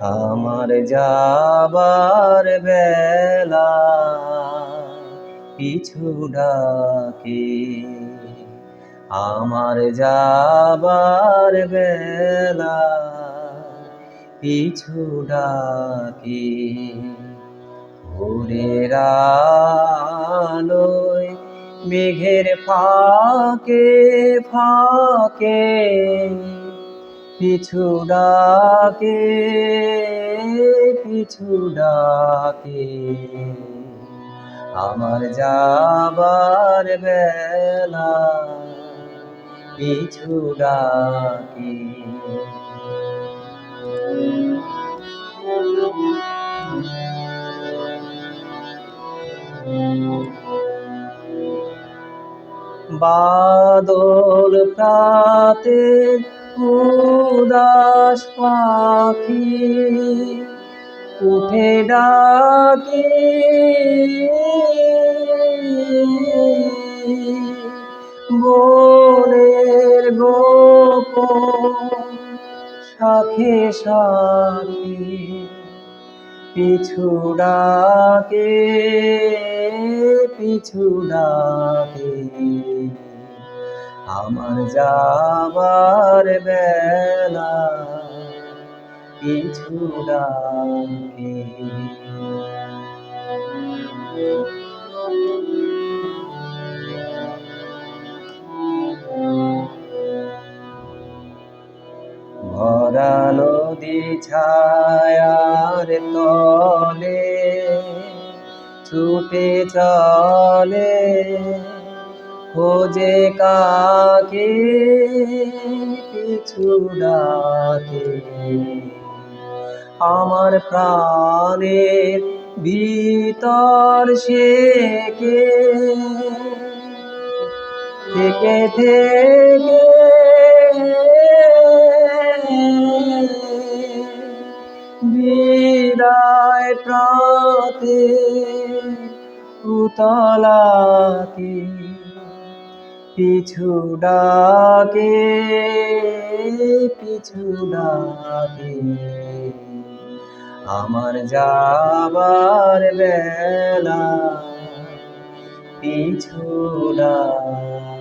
আমার যাবার বেলা পিছু ডাকে। আমার যাবার বেলা পিছু ডাকে। ভোরের মেঘের ফাঁকে ফাঁকে পিছু ডাকে পিছু ডাকে। আমার যাবার বেলা পিছু ডাকে। বাদল প্রাতে উদাস পাখি উঠে ডাকে। বনের গোপ শাখে শাখে পিছু ডাকে পিছু ডাকে। আমার যাবার বেলা পিছু ডাকে। ভরা নদী ছায়ার তলে ছুটে চলে। খোঁজে কাকে পিছু ডাকে? আমার প্রাণের ভিতর সে কে? থেকে থেকে। বিদায় প্রাতে উতলাকে পিছু ডাকে পিছু ডাকে। আমার যাবার বেলা পিছু ডাকে।